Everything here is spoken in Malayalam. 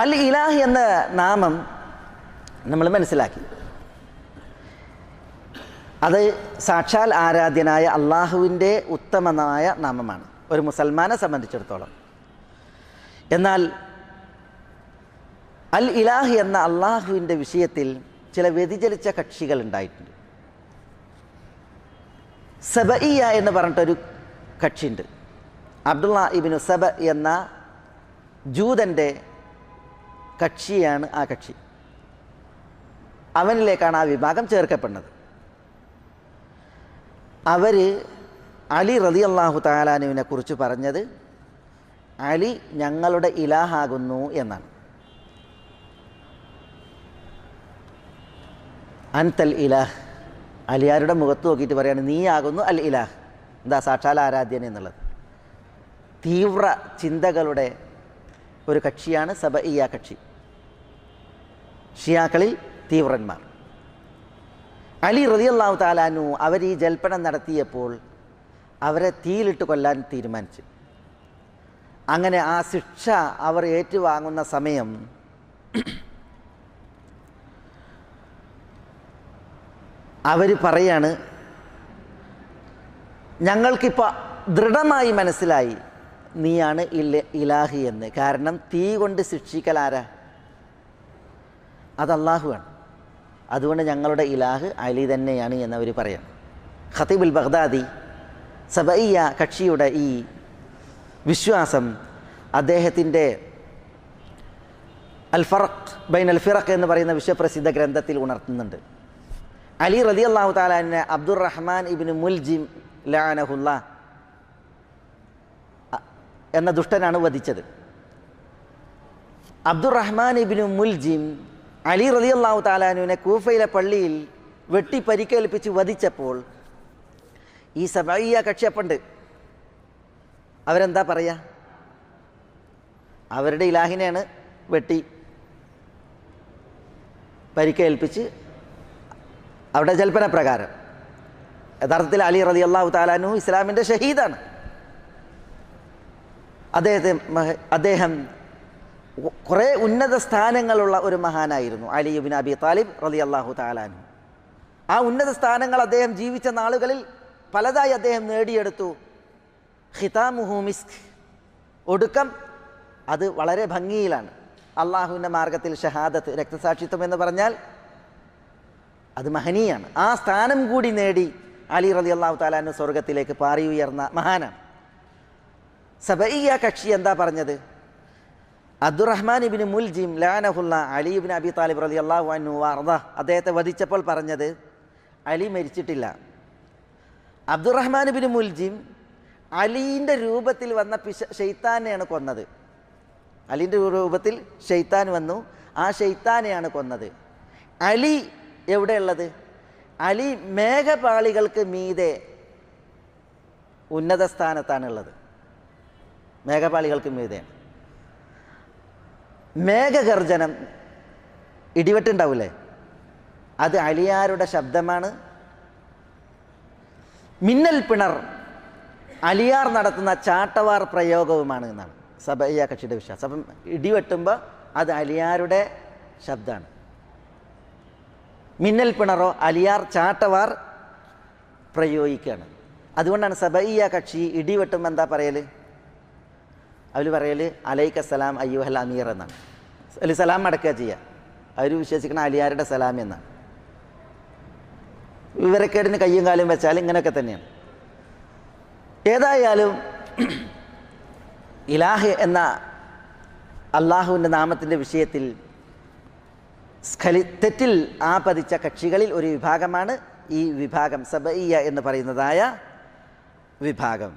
അൽ ഇലാഹ് എന്ന നാമം നമ്മൾ മനസ്സിലാക്കി. അത് സാക്ഷാൽ ആരാധ്യനായ അള്ളാഹുവിന്റെ ഉത്തമനായ നാമമാണ്. ഒരു മുസൽമാനെ സംബന്ധിച്ചിടത്തോളം. എന്നാൽ അൽ ഇലാഹ് എന്ന അള്ളാഹുവിന്റെ വിഷയത്തിൽ ചില വ്യതിചലിച്ച കക്ഷികൾ ഉണ്ടായിട്ടുണ്ട്. സബഇയ എന്ന് പറഞ്ഞിട്ടൊരു കക്ഷിയുണ്ട് അബ്ദുള്ള ഇബിനു സബ എന്ന ജൂതന്റെ കക്ഷിയാണ് ആ കക്ഷി. അവനിലേക്കാണ് ആ വിഭാഗം ചേർക്കപ്പെടുന്നത് അവർ അലി റതി അള്ളാഹു താലാനുവിനെ കുറിച്ച് പറഞ്ഞത് അലി ഞങ്ങളുടെ ഇലാഹാകുന്നു എന്നാണ്. അൻതൽ ഇലാഹ്. അലിയാരുടെ മുഖത്ത് നോക്കിയിട്ട് പറയാണ് നീയാകുന്നു അൽ ഇലാഹ്. എന്താ സാക്ഷാൽ ആരാധ്യൻ എന്നുള്ളത്. തീവ്ര ചിന്തകളുടെ ഒരു കക്ഷിയാണ് സബ ഇയാ കക്ഷി. ഷിയാക്കളിൽ തീവ്രന്മാർ. അലി റതിയല്ലാഹു താലാനു അവർ ഈ ജൽപ്പനം നടത്തിയപ്പോൾ അവരെ തീയിലിട്ട് കൊല്ലാൻ തീരുമാനിച്ചു. അങ്ങനെ ആ ശിക്ഷ അവർ ഏറ്റുവാങ്ങുന്ന സമയം അവർ പറയാണ് ഞങ്ങൾക്കിപ്പോൾ ദൃഢമായി മനസ്സിലായി നീയാണ് ഇല്ല ഇലാഹി എന്ന്. കാരണം തീ കൊണ്ട് ശിക്ഷിക്കലാരാ അത് അള്ളാഹുവാണ് അതുകൊണ്ട് ഞങ്ങളുടെ ഇലാഹ് അലി തന്നെയാണ് എന്നവർ പറയാം ഖത്തീബുൽ ബഗ്ദാദി സബയ്യ കക്ഷിയുടെ ഈ വിശ്വാസം അദ്ദേഹത്തിന്റെ അൽ ഫറഖ് ബൈൻ അൽ ഫിറഖ് എന്ന് പറയുന്ന വിശ്വപ്രസിദ്ധ ഗ്രന്ഥത്തിൽ ഉണർത്തുന്നുണ്ട്. അലി റതി അള്ളാഹു താലാനെ അബ്ദുർ റഹ്മാൻ ഇബിന് മുൽജിം ലാനഹുല്ല എന്ന ദുഷ്ടനാണ് വധിച്ചത്. അബ്ദുർ റഹ്മാൻ ഇബിന് മുൽജിം അലി റതി അള്ളാഹു താലാനുവിനെ കൂഫയിലെ പള്ളിയിൽ വെട്ടി പരിക്കേൽപ്പിച്ച് വധിച്ചപ്പോൾ ഈ സബയ്യ കക്ഷ്യപ്പുണ്ട്. അവരെന്താ പറയുക അവരുടെ ഇലാഹിനെയാണ് വെട്ടി പരിക്കേൽപ്പിച്ച് അവിടെ ജൽപ്പന പ്രകാരം യഥാർത്ഥത്തിൽ അലി റതി അള്ളാഹു താലാനു ഇസ്ലാമിന്റെ ഷഹീദാണ്. അദ്ദേഹത്തെ അദ്ദേഹം കുറേ ഉന്നത സ്ഥാനങ്ങളുള്ള ഒരു മഹാനായിരുന്നു അലി ബിൻ അബി താലിബ് റലി അള്ളാഹു താലാനു ആ ഉന്നത സ്ഥാനങ്ങൾ അദ്ദേഹം ജീവിച്ച നാളുകളിൽ പലതായി അദ്ദേഹം നേടിയെടുത്തു. ഹിതാമുഹു മിസ്ക്. ഒടുക്കം അത് വളരെ ഭംഗിയിലാണ്. അള്ളാഹുവിന്റെ മാർഗത്തിൽ ഷഹാദത്ത് രക്തസാക്ഷിത്വം എന്ന് പറഞ്ഞാൽ അത് മഹനീയാണ്. ആ സ്ഥാനം കൂടി നേടി അലി റലി അള്ളാഹു താലാനു സ്വർഗത്തിലേക്ക് പാറി ഉയർന്ന മഹാനാണ്. സബയ്യ കക്ഷി എന്താ പറഞ്ഞത്? അബ്ദുറഹ്മാൻ ഇബിന് മുൽജിം ലാനഹുല്ല അലി ഇബിൻ അബി താലിബ് റലി അള്ളാഹു അന്നു വാർദ അദ്ദേഹത്തെ വധിച്ചപ്പോൾ പറഞ്ഞത് അലി മരിച്ചിട്ടില്ല. അബ്ദുറഹ്മാൻ ഇബിൻ മുൽജിം അലീന്റെ രൂപത്തിൽ വന്ന പിശ ഷെയ്ത്താനെയാണ് കൊന്നത്. അലീന്റെ രൂപത്തിൽ ഷെയ്ത്താൻ വന്നു. ആ ഷെയ്ത്താനെയാണ് കൊന്നത്. അലി എവിടെയുള്ളത് അലി മേഘപാളികൾക്ക് മീതെ ഉന്നത സ്ഥാനത്താണുള്ളത് മേഘപാളികൾക്ക് മീതെയാണ് മേഘഗർജനം ഇടിവെട്ടുണ്ടാവില്ലേ അത് അലിയാരുടെ ശബ്ദമാണ്. മിന്നൽ പിണർ അലിയാർ നടത്തുന്ന ചാട്ടവാർ പ്രയോഗവുമാണ് എന്നാണ്. സബയ്യ കക്ഷിയുടെ വിശ്വാസം. അപ്പം ഇടിവെട്ടുമ്പോൾ അത് അലിയാരുടെ ശബ്ദമാണ്. മിന്നൽ പിണറോ അലിയാർ ചാട്ടവാർ പ്രയോഗിക്കുകയാണ്. അതുകൊണ്ടാണ് സബയ്യ കക്ഷി ഇടിവെട്ടുമ്പോൾ എന്താ പറയൽ അവർ പറയൽ അലൈക്കസലാം അയ്യുഹൽ അമീർ എന്നാണ്. അലി സലാം മടക്കുക ചെയ്യുക അവർ വിശ്വസിക്കണം അലിയാരുടെ സലാം എന്നാണ് വിവരക്കേടിന് കയ്യും കാലും വെച്ചാൽ ഇങ്ങനെയൊക്കെ തന്നെയാണ്. ഏതായാലും ഇലാഹ് എന്ന അള്ളാഹുവിന്റെ നാമത്തിന്റെ വിഷയത്തിൽ സ്ഖലി തെറ്റിൽ ആ പതിച്ച കക്ഷികളിൽ ഒരു വിഭാഗമാണ് ഈ വിഭാഗം സബയ്യ എന്ന് പറയുന്നതായ വിഭാഗം.